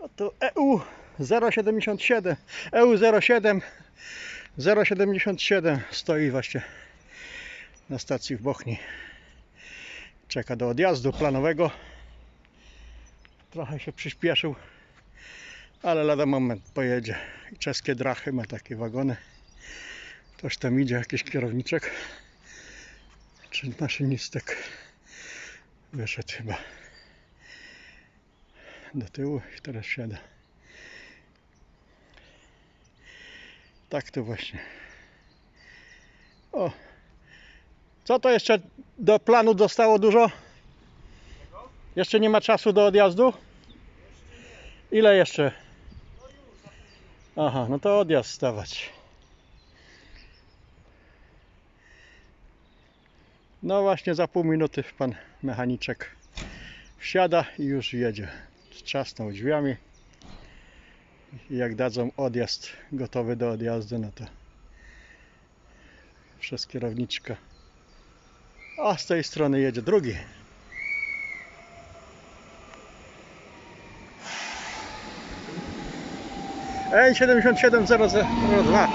Oto EU 077 EU 07 077 stoi właśnie na stacji w Bochni. Czeka do odjazdu planowego. Trochę się przyspieszył, ale lada moment pojedzie. I czeskie drachy ma takie wagony. Ktoś tam idzie, jakiś kierowniczek czy maszynistek. Wyszedł chyba do tyłu i teraz siada. Tak to właśnie. O. Co to jeszcze do planu dostało dużo? Jeszcze nie ma czasu do odjazdu? Ile jeszcze? Aha, no to odjazd stawać. No właśnie za pół minuty pan mechaniczek wsiada i już jedzie trzasnął drzwiami i jak dadzą odjazd gotowy do odjazdu, no to przez kierowniczkę. A z tej strony jedzie drugi. N7702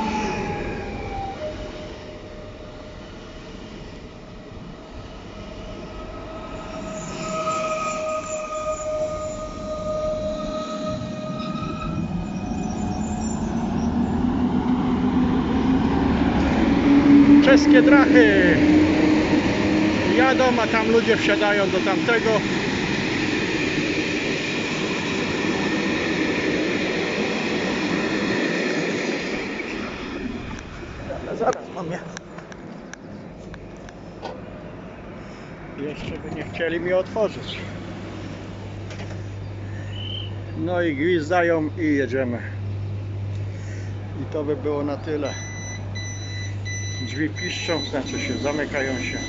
Czeskie drachy jadą, a tam ludzie wsiadają do tamtego. Ale zaraz mam je. Jeszcze by nie chcieli mi otworzyć. No i gwizdają i jedziemy. I to by było na tyle. Drzwi piszczą, znaczy się zamykają się.